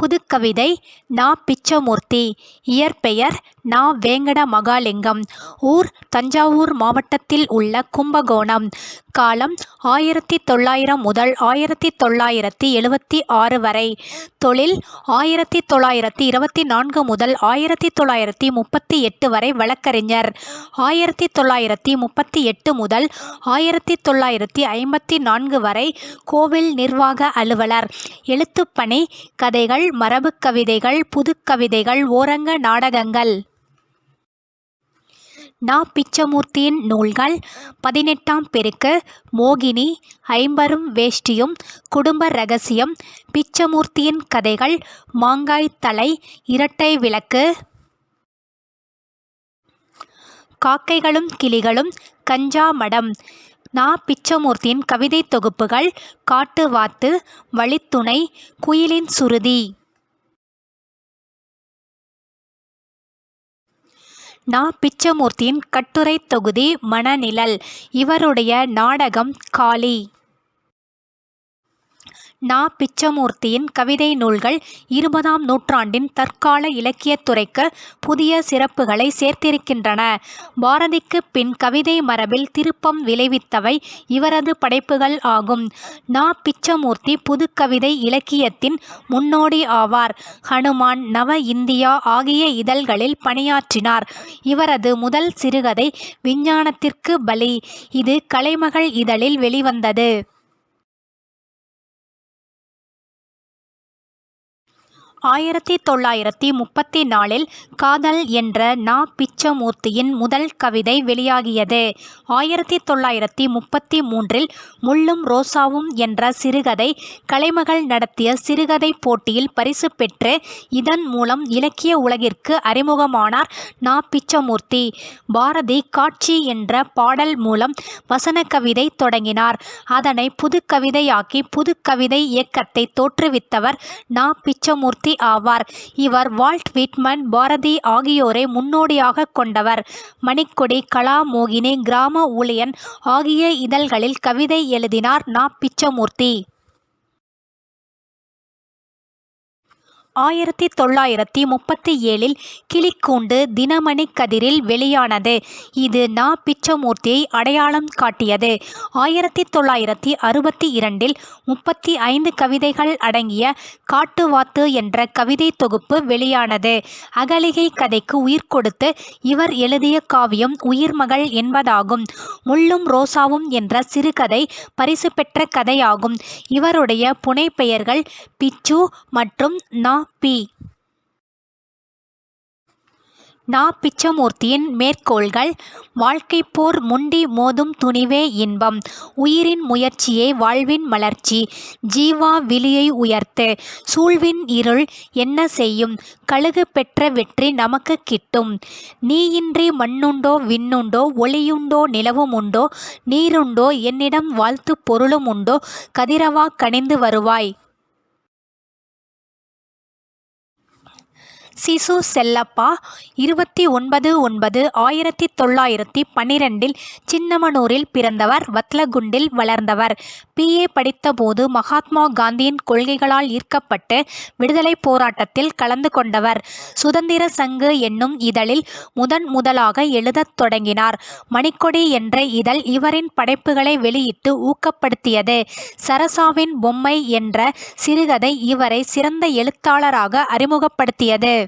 புதுக்கவிதை நா பிச்சமூர்த்தி. இயற்பெயர் நா வேங்கட மகாலிங்கம் ஊர் தஞ்சாவூர் மாவட்டத்தில் உள்ள கும்பகோணம். காலம் ஆயிரத்தி தொள்ளாயிரம் முதல் ஆயிரத்தி தொள்ளாயிரத்தி எழுபத்தி ஆறு வரை. தொழில் ஆயிரத்தி தொள்ளாயிரத்தி இருபத்தி நான்கு முதல் ஆயிரத்தி தொள்ளாயிரத்தி முப்பத்தி எட்டு வரை வழக்கறிஞர். ஆயிரத்தி தொள்ளாயிரத்தி முப்பத்தி எட்டு முதல் ஆயிரத்தி தொள்ளாயிரத்தி ஐம்பத்தி நான்கு வரை கோவில் நிர்வாக அலுவலர். எழுத்துப்பணி கதைகள் மரபுக் கவிதைகள் புதுக்கவிதைகள் ஓரங்க நாடகங்கள். நா. பிச்சமூர்த்தியின் நூல்கள் பதினெட்டாம் பெருக்கு மோகினி ஐம்பரும் வேஷ்டியும் குடும்ப ரகசியம் பிச்சமூர்த்தியின் கதைகள் மாங்காய் தலை இரட்டை விளக்கு. காக்கைகளும் கிளிகளும் கஞ்சா மடம். நா. பிச்சமூர்த்தியின் கவிதை தொகுப்புகள் காட்டு வாத்து வழித்துணை குயிலின் சுருதி. நா பிச்சமூர்த்தியின் கட்டுரைத் தொகுதி மணநிழல் இவருடைய நாடகம் காளி. நா. பிச்சமூர்த்தியின் கவிதை நூல்கள் இருபதாம் நூற்றாண்டின் தற்கால இலக்கியத் துறைக்கு புதிய சிறப்புகளை சேர்த்திருக்கின்றன. பாரதிக்கு பின் கவிதை மரபில் திருப்பம் விளைவித்தவை இவரது படைப்புகள் ஆகும். நா. பிச்சமூர்த்தி புதுக்கவிதை இலக்கியத்தின் முன்னோடி ஆவார். ஹனுமான் நவ இந்தியா ஆகிய இதழ்களில் பணியாற்றினார். இவரது முதல் சிறுகதை விஞ்ஞானத்திற்கு பலி. இது கலைமகள் இதழில் வெளிவந்தது. ஆயிரத்தி தொள்ளாயிரத்தி முப்பத்தி நாலில் காதல் என்ற நா பிச்சமூர்த்தியின் முதல் கவிதை வெளியாகியது. ஆயிரத்தி தொள்ளாயிரத்தி முப்பத்தி மூன்றில் முள்ளும் ரோசாவும் என்ற சிறுகதை கலைமகள் நடத்திய சிறுகதை போட்டியில் பரிசு பெற்று இதன் மூலம் இலக்கிய உலகிற்கு அறிமுகமானார் நா பிச்சமூர்த்தி. பாரதி காட்சி என்ற பாடல் மூலம் வசன கவிதை தொடங்கினார். அதனை புதுக்கவிதையாக்கி புதுக்கவிதை இயக்கத்தை தோற்றுவித்தவர் நா பிச்சமூர்த்தி ஆவார். இவர் வால்ட் விட்மன் பாரதி ஆகியோரை முன்னோடியாக கொண்டவர். மணிக்கொடி கலாமோகினி கிராம ஊழியன் ஆகிய இதழ்களில் கவிதை எழுதினார் நா. பிச்சமூர்த்தி. ஆயிரத்தி தொள்ளாயிரத்தி முப்பத்தி ஏழில் கிளிக்கூண்டு தினமணி கதிரில் வெளியானது. இது நா. பிச்சமூர்த்தியை அடையாளம் காட்டியது. ஆயிரத்தி தொள்ளாயிரத்தி அறுபத்தி இரண்டில் முப்பத்தி ஐந்து கவிதைகள் அடங்கிய காட்டுவாத்து என்ற கவிதை தொகுப்பு வெளியானது. அகலிகை கதைக்கு உயிர் கொடுத்து இவர் எழுதிய காவியம் உயிர்மகள் என்பதாகும். முள்ளும் ரோசாவும் என்ற சிறுகதை பரிசு பெற்ற கதையாகும். இவருடைய புனைப்பெயர்கள் பிச்சு மற்றும் நா. பி. நா. பிச்சமூர்த்தியின் மேற்கோள்கள் வாழ்க்கைப்போர் முண்டி மோதும் துணிவே இன்பம். உயிரின் முயற்சியே வாழ்வின் மலர்ச்சி. ஜீவா விழியை உயர்த்து. சூழ்வின் இருள் என்ன செய்யும்? கழுகு பெற்ற வெற்றி நமக்கு கிட்டும். நீயின்றி மண்ணுண்டோ விண்ணுண்டோ ஒளியுண்டோ நிலவும் உண்டோ நீருண்டோ என்னிடம் வாழ்த்து பொருளும் உண்டோ கதிரவா கனிந்து வருவாய். சிசு செல்லப்பா இருபத்தி ஒன்பது ஒன்பது ஆயிரத்தி தொள்ளாயிரத்தி பன்னிரெண்டில் சின்னமனூரில் பிறந்தவர் வத்லகுண்டில் வளர்ந்தவர். பிஏ படித்தபோது மகாத்மா காந்தியின் கொள்கைகளால் ஈர்க்கப்பட்டு விடுதலைப் போராட்டத்தில் கலந்து கொண்டவர். சுதந்திர சங்கு என்னும் இதழில் முதன் முதலாக எழுதத் தொடங்கினார். மணிக்கொடி என்ற இதழ் இவரின் படைப்புகளை வெளியிட்டு ஊக்கப்படுத்தியது. சரசாவின் பொம்மை என்ற சிறுகதை இவரை சிறந்த எழுத்தாளராக அறிமுகப்படுத்தியது.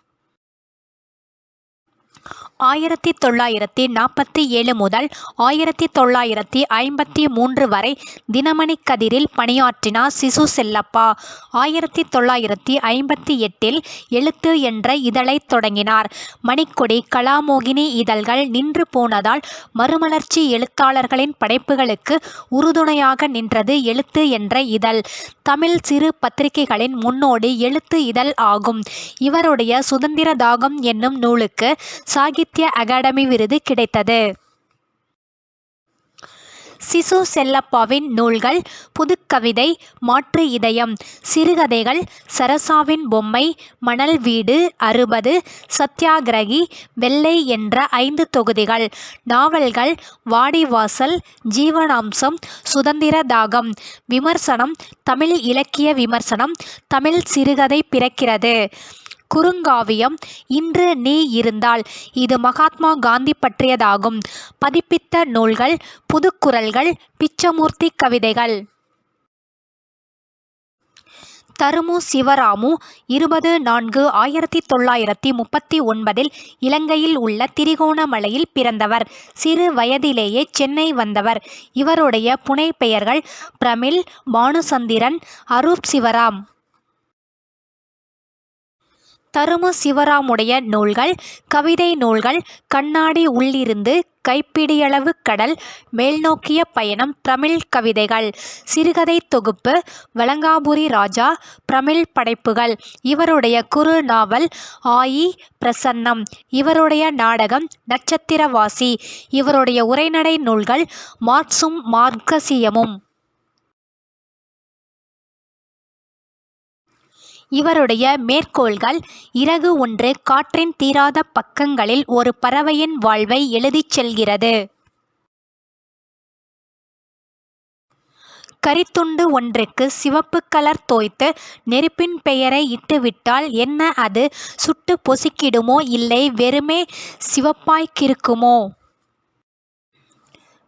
ஆயிரத்தி தொள்ளாயிரத்தி நாற்பத்தி ஏழு முதல் ஆயிரத்தி தொள்ளாயிரத்தி ஐம்பத்தி மூன்று வரை தினமணி கதிரில் பணியாற்றினார் சிசு செல்லப்பா. ஆயிரத்தி தொள்ளாயிரத்தி ஐம்பத்தி எட்டில் எழுத்து என்ற இதழைத் தொடங்கினார். மணிக்கொடி கலாமோகினி இதழ்கள் நின்று போனதால் மறுமலர்ச்சி எழுத்தாளர்களின் படைப்புகளுக்கு உறுதுணையாக நின்றது எழுத்து என்ற இதழ். தமிழ் சிறு பத்திரிகைகளின் முன்னோடி எழுத்து இதழ் ஆகும். இவருடைய சுதந்திர தாகம் என்னும் நூலுக்கு சாகித்ய அகாடமி விருது கிடைத்தது. சிசு செல்லப்பாவின் நூல்கள் புதுக்கவிதை மாற்று இதயம் சிறுகதைகள் சரசாவின் பொம்மை மணல் வீடு அறுபது சத்யாகிரகி வெள்ளை என்ற ஐந்து தொகுதிகள் நாவல்கள் வாடிவாசல் ஜீவனாம்சம் சுதந்திர தாகம் விமர்சனம் தமிழ் இலக்கிய விமர்சனம் தமிழ் சிறுகதை பிறக்கிறது. குறுங்காவியம் இன்று நீ இருந்தால். இது மகாத்மா காந்தி பற்றியதாகும். பதிப்பித்த நூல்கள் புதுக்குரல்கள் பிச்சமூர்த்தி கவிதைகள். தருமு சிவராமு இருபது நான்கு ஆயிரத்தி தொள்ளாயிரத்தி முப்பத்தி ஒன்பதில் இலங்கையில் உள்ள திரிகோணமலையில் பிறந்தவர். சிறு வயதிலேயே சென்னை வந்தவர். இவருடைய புனைப்பெயர்கள் பிரமிழ் பானுசந்திரன் அரூப் சிவராம். தருமு சிவராமுடைய நூல்கள் கவிதை நூல்கள் கண்ணாடி உள்ளிருந்து கைப்பிடியளவு கடல் மேல்நோக்கிய பயணம் பிரமிழ் கவிதைகள் சிறுகதை தொகுப்பு வலங்காபுரி ராஜா பிரமிழ் படைப்புகள் இவருடைய குறு நாவல் ஆயி பிரசன்னம் இவருடைய நாடகம் நட்சத்திரவாசி இவருடைய உரைநடை நூல்கள் மார்க்சும் மார்க்கசியமும். இவருடைய மேற்கோள்கள் இறகு ஒன்று காற்றின் தீராத பக்கங்களில் ஒரு பறவையின் வாழ்வை எழுதிச் செல்கிறது. கரித்துண்டு ஒன்றுக்கு சிவப்பு கலர் தோய்த்து நெருப்பின் பெயரை இட்டுவிட்டால் என்ன அது? சுட்டு பொசுக்கிடுமோ? இல்லை வெறுமே சிவப்பாய்க்கிருக்குமோ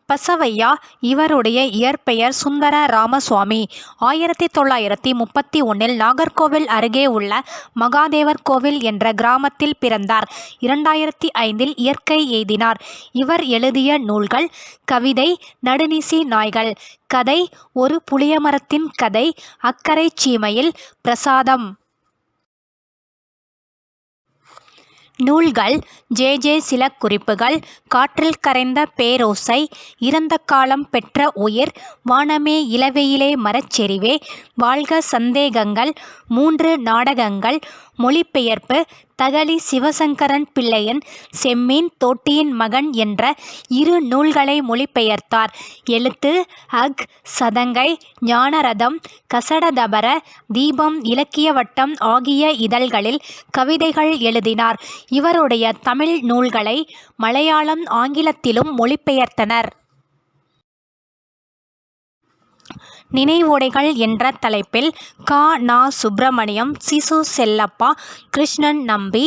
பசவையா? இவருடைய இயற்பெயர் சுந்தர ராமசுவாமி. ஆயிரத்தி தொள்ளாயிரத்தி முப்பத்தி ஒன்றில் நாகர்கோவில் அருகே உள்ள மகாதேவர் கோவில் என்ற கிராமத்தில் பிறந்தார். இரண்டாயிரத்தி ஐந்தில் இயற்கை எய்தினார். இவர் எழுதிய நூல்கள் கவிதை நடுநிசி நாய்கள் கதை ஒரு புளியமரத்தின் கதை அக்கரை சீமையில் பிரசாதம். நூல்கள் ஜே ஜே சில குறிப்புகள் காற்றில் கரைந்த பேரோசை இறந்த காலம் பெற்ற உயிர் வானமே இலவையிலே மரச்செறிவே வாழ்க சந்தேகங்கள் மூன்று நாடகங்கள் மொழிபெயர்ப்பு தகழி சிவசங்கரன் பிள்ளையன் செம்மீன் தோட்டியின் மகன் என்ற இரு நூல்களை மொழிபெயர்த்தார். எழுத்து அக் சதங்கை ஞானரதம் கசடதபர தீபம் இலக்கிய வட்டம் ஆகிய இதழ்களில் கவிதைகள் எழுதினார். இவருடைய தமிழ் நூல்களை மலையாளம் ஆங்கிலத்திலும் மொழிபெயர்த்தனர். நினைவோடைகள் என்ற தலைப்பில் கா. நா. சுப்பிரமணியம் சிசு செல்லப்பா கிருஷ்ணன் நம்பி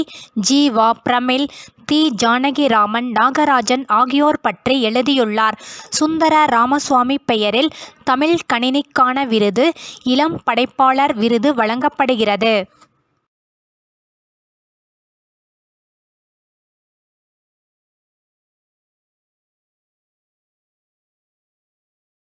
ஜீவா பிரமிழ் தி. ஜானகிராமன் நாகராஜன் ஆகியோர் பற்றி எழுதியுள்ளார். சுந்தர ராமசுவாமி பெயரில் தமிழ் கணினிக்கான விருது இளம் படைப்பாளர் விருது வழங்கப்படுகிறது.